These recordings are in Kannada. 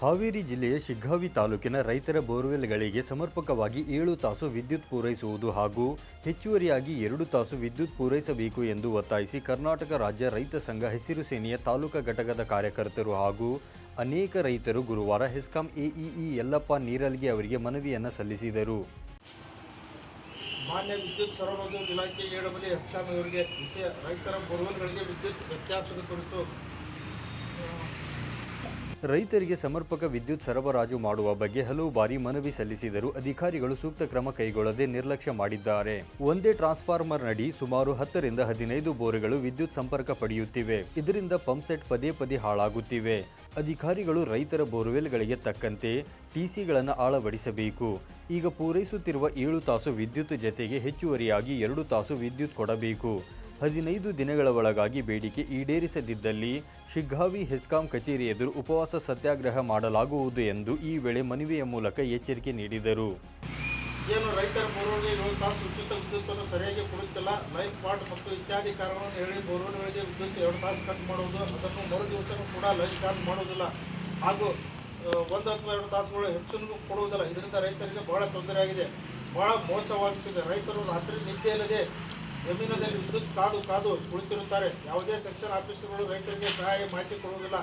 ಹಾವೇರಿ ಜಿಲ್ಲೆಯ ಶಿಗ್ಗಾವಿ ತಾಲೂಕಿನ ರೈತರ ಬೋರ್ವೆಲ್ಗಳಿಗೆ ಸಮರ್ಪಕವಾಗಿ ಏಳು ತಾಸು ವಿದ್ಯುತ್ ಪೂರೈಸುವುದು ಹಾಗೂ ಹೆಚ್ಚುವರಿಯಾಗಿ ಎರಡು ತಾಸು ವಿದ್ಯುತ್ ಪೂರೈಸಬೇಕು ಎಂದು ಒತ್ತಾಯಿಸಿ ಕರ್ನಾಟಕ ರಾಜ್ಯ ರೈತ ಸಂಘ ಹಸಿರು ಸೇನೆಯ ತಾಲೂಕಾ ಘಟಕದ ಕಾರ್ಯಕರ್ತರು ಹಾಗೂ ಅನೇಕ ರೈತರು ಗುರುವಾರ ಹೆಸ್ಕಾಂ ಎಇಇ ಯಲ್ಲಪ್ಪ ನೀರಲ್ಗೆ ಅವರಿಗೆ ಮನವಿಯನ್ನು ಸಲ್ಲಿಸಿದರು. ಮಾನ್ಯ ವಿದ್ಯುತ್ ಸರಬರಾಜು ಇಲಾಖೆ ಏಳಬಲಿ ಹೆಸ್ಕಾಂ ವಿಷಯ ರೈತರ ಬೋರ್ವೆಲ್ಗಳಿಗೆ ವಿದ್ಯುತ್ ವ್ಯತ್ಯಾಸದ ಕುರಿತು ರೈತರಿಗೆ ಸಮರ್ಪಕ ವಿದ್ಯುತ್ ಸರಬರಾಜು ಮಾಡುವ ಬಗ್ಗೆ ಹಲವು ಬಾರಿ ಮನವಿ ಸಲ್ಲಿಸಿದರೂ ಅಧಿಕಾರಿಗಳು ಸೂಕ್ತ ಕ್ರಮ ಕೈಗೊಳ್ಳದೆ ನಿರ್ಲಕ್ಷ್ಯ ಮಾಡಿದ್ದಾರೆ. ಒಂದೇ ಟ್ರಾನ್ಸ್ಫಾರ್ಮರ್ ನಡಿ ಸುಮಾರು ಹತ್ತರಿಂದ ಹದಿನೈದು ಬೋರೆಗಳು ವಿದ್ಯುತ್ ಸಂಪರ್ಕ ಪಡೆಯುತ್ತಿವೆ. ಇದರಿಂದ ಪಂಪ್ಸೆಟ್ ಪದೇ ಪದೇ ಹಾಳಾಗುತ್ತಿವೆ. ಅಧಿಕಾರಿಗಳು ರೈತರ ಬೋರ್ವೆಲ್ಗಳಿಗೆ ತಕ್ಕಂತೆ ಟಿಸಿಗಳನ್ನು ಅಳವಡಿಸಬೇಕು. ಈಗ ಪೂರೈಸುತ್ತಿರುವ ಏಳು ತಾಸು ವಿದ್ಯುತ್ ಜತೆಗೆ ಹೆಚ್ಚುವರಿಯಾಗಿ ಎರಡು ತಾಸು ವಿದ್ಯುತ್ ಕೊಡಬೇಕು. ಹದಿನೈದು ದಿನಗಳ ಒಳಗಾಗಿ ಬೇಡಿಕೆ ಈಡೇರಿಸದಿದ್ದಲ್ಲಿ ಶಿಗ್ಗಾವಿ ಹೆಸ್ಕಾಂ ಕಚೇರಿ ಎದುರು ಉಪವಾಸ ಸತ್ಯಾಗ್ರಹ ಮಾಡಲಾಗುವುದು ಎಂದು ಈ ವೇಳೆ ಮನವಿಯ ಮೂಲಕ ಎಚ್ಚರಿಕೆ ನೀಡಿದರು. ಏನು ರೈತರ ಬೋರ್ವೆಲ್ಗೆ ಏಳು ತಾಸು ಉಚಿತ ವಿದ್ಯುತ್ತನ್ನು ಸರಿಯಾಗಿ ಕೊಡುತ್ತಿಲ್ಲ ಲೈಫ್ ಪಾಟ್ ಮತ್ತು ಇತ್ಯಾದಿ ಕಾರಣಗಳನ್ನು ಹೇಳಿ ಬೋರ್ವೆಲ್ಗಳಿಗೆ ವಿದ್ಯುತ್ ಎರಡು ತಾಸು ಕಟ್ ಮಾಡುವುದು, ಅದನ್ನು ಮರು ದಿವಸನೂ ಕೂಡ ಲೈಫ್ ಚಾರ್ಜ್ ಮಾಡುವುದಿಲ್ಲ. ಹಾಗೂ ಒಂದು ಅಥವಾ ಎರಡು ತಾಸುಗಳು ಹೆಚ್ಚನ್ನು ಕೊಡುವುದಿಲ್ಲ. ಇದರಿಂದ ರೈತರಿಗೆ ಬಹಳ ತೊಂದರೆ ಆಗಿದೆ ಬಹಳ ಮೋಸವಾಗುತ್ತಿದೆ. ರೈತರು ರಾತ್ರಿ ನಿದ್ದೆ ಇಲ್ಲದೆ ಜಮೀನಿನಲ್ಲಿ ವಿದ್ಯುತ್ ಕಾದು ಕಾದು ಕುಳಿತಿರುತ್ತಾರೆ. ಯಾವುದೇ ಸೆಕ್ಷನ್ ಆಫೀಸರ್ಗಳು ರೈತರಿಗೆ ಸಹಾಯ ಮಾಹಿತಿ ಕೊಡುವುದಿಲ್ಲ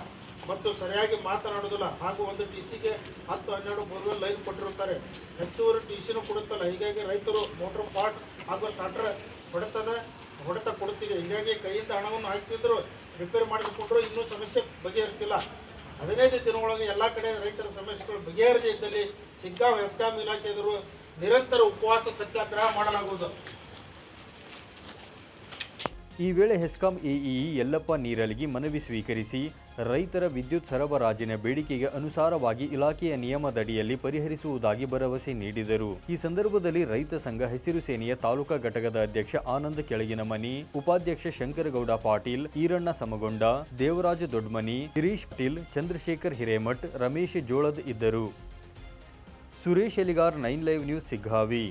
ಮತ್ತು ಸರಿಯಾಗಿ ಮಾತನಾಡುವುದಿಲ್ಲ. ಹಾಗೂ ಒಂದು ಟಿ ಸಿಗೆ ಹತ್ತು ಹನ್ನೆರಡು ಬೋರ್ವೆಲ್ ಲೈನ್ ಕೊಟ್ಟಿರುತ್ತಾರೆ. ಹೆಚ್ಚುವರಿ ಟಿ ಸಿನೂ ಕೊಡುತ್ತಲ್ಲ. ಹೀಗಾಗಿ ರೈತರು ಮೋಟರ್ ಪಾಟ್ ಹಾಗೂ ಸ್ಟಾರ್ಟರ್ ಹೊಡೆತದ ಹೊಡೆತ ಕೊಡುತ್ತಿದೆ. ಹೀಗಾಗಿ ಕೈಯಿಂದ ಹಣವನ್ನು ಹಾಕ್ತಿದ್ರು ರಿಪೇರ್ ಮಾಡಿಸಿಕೊಟ್ರು ಇನ್ನೂ ಸಮಸ್ಯೆ ಬಗೆಹರಿಸ್ತಿಲ್ಲ ಹದಿನೈದು ದಿನಗಳಲ್ಲಿ ಎಲ್ಲ ಕಡೆ ರೈತರ ಸಮಸ್ಯೆಗಳು ಬಗೆಹರಿದೇ ಇದ್ದಲ್ಲಿ ಸಿಗ್ಗಾಂ ಎಸ್ಕಾಂ ಇಲಾಖೆ ನಿರಂತರ ಉಪವಾಸ ಸತ್ಯಾಗ್ರಹ ಮಾಡಲಾಗುವುದು. ಈ ವೇಳೆ ಹೆಸ್ಕಾಂ ಎಇಇ ಯಲ್ಲಪ್ಪ ನೀರಲಿಗೆ ಮನವಿ ಸ್ವೀಕರಿಸಿ, ರೈತರ ವಿದ್ಯುತ್ ಸರಬರಾಜಿನ ಬೇಡಿಕೆಗೆ ಅನುಸಾರವಾಗಿ ಇಲಾಖೆಯ ನಿಯಮದಡಿಯಲ್ಲಿ ಪರಿಹರಿಸುವುದಾಗಿ ಭರವಸೆ ನೀಡಿದರು. ಈ ಸಂದರ್ಭದಲ್ಲಿ ರೈತ ಸಂಘ ಹಸಿರು ಸೇನೆಯ ತಾಲೂಕಾ ಘಟಕದ ಅಧ್ಯಕ್ಷ ಆನಂದ್ ಕೆಳಗಿನಮನಿ, ಉಪಾಧ್ಯಕ್ಷ ಶಂಕರಗೌಡ ಪಾಟೀಲ್, ಈರಣ್ಣ ಸಮಗೊಂಡ, ದೇವರಾಜ ದೊಡ್ಮನಿ, ಗಿರೀಶ್ ಪಾಟೀಲ್, ಚಂದ್ರಶೇಖರ್ ಹಿರೇಮಠ್, ರಮೇಶ್ ಜೋಳದ್ ಇದ್ದರು. Suresh Eligar nine live news, Siggavi.